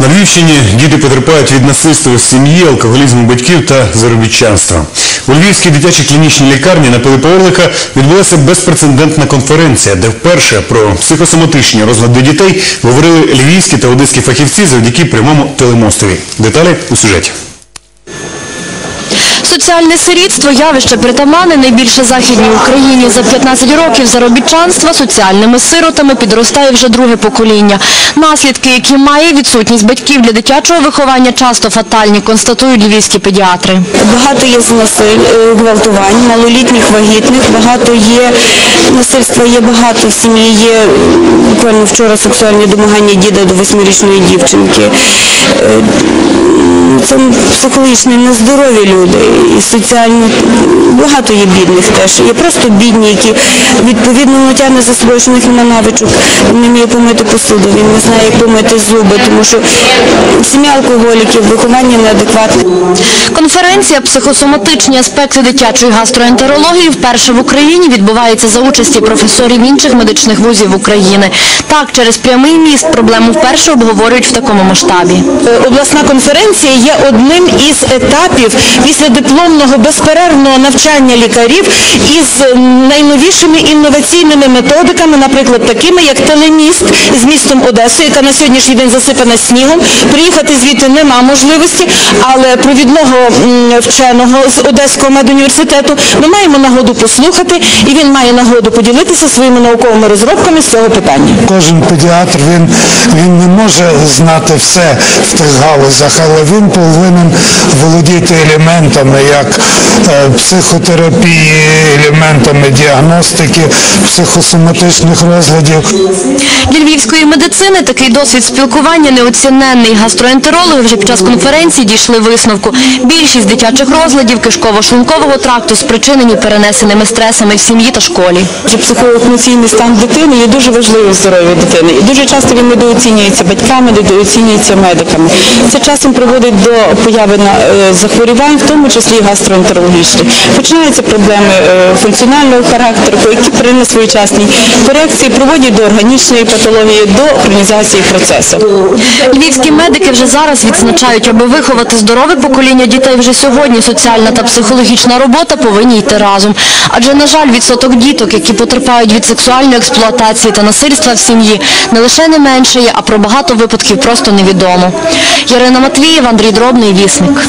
На Львівщині діти потерпають від насильства сім'ї, алкоголізму батьків та заробітчанства. У Львівській дитячій клінічній лікарні на Пилипа відбулася безпрецедентна конференція, де вперше про психосоматичні розлади дітей говорили львівські та одеські фахівці завдяки прямому телемостові. Деталі у сюжеті. Соціальне сирітство – явище притаманне найбільше західній Україні. За 15 років заробітчанства соціальними сиротами підростає вже друге покоління. Наслідки, які має відсутність батьків для дитячого виховання, часто фатальні, констатують львівські педіатри. Багато є знасиль, е, гвалтувань, малолітніх вагітних, багато є насильства, є багато в сім'ї. Є буквально вчора сексуальні домагання діда до восьмирічної дівчинки. Це психологічно нездорові люди і соціально багато є бідних теж. Є просто бідні, які відповідно воно тягне за собою, що в них немає навичок, він не вміє помити посуду, він не знає, як помити зуби, тому що сім'я алкоголіків, виховання неадекватне. Конференція «Психосоматичні аспекти дитячої гастроентерології» вперше в Україні відбувається за участі професорів інших медичних вузів України. Так, через прямий міст проблему вперше обговорюють в такому масштабі. Е, Обласна конференція є одним із етапів після дипломного безперервного навчання лікарів із найновішими інноваційними методиками, наприклад, такими як телеміст з містом Одесу, яка на сьогоднішній день засипана снігом. Приїхати звідти нема можливості, але провідного вченого з Одеського медуніверситету ми маємо нагоду послухати, і він має нагоду поділитися своїми науковими розробками з цього питання. Кожен педіатр він, він не може знати все в тих галузях, але він повинен володіти елементами як е, психотерапії, елементами діагностики, психосоматичних розладів. Для львівської медицини такий досвід спілкування неоціненний. Гастроентерологи вже під час конференції дійшли висновку. Більшість дитячих розладів кишково-шлункового тракту спричинені перенесеними стресами в сім'ї та школі. Психоемоційний стан дитини є дуже важливим в здоров'ю дитини. І дуже часто він недооцінюється батьками, недооцінюється медиками. Це часом приводить до появи е, захворювань, в тому числі і гастроентерологічних. Починаються проблеми е, функціонального характеру, які при несвоєчасній корекції приводять до органічної патології, до хронізації процесу. Львівські медики вже зараз відзначають, аби виховати здорове покоління дітей вже сьогодні соціальна та психологічна робота повинні йти разом. Адже, на жаль, відсоток діток, які потерпають від сексуальної експлуатації та насильства в сім'ї, не лише не меншає, а про багато випадків просто невідомо. Ярина Матвієва, Андрій Дробний, Вісник.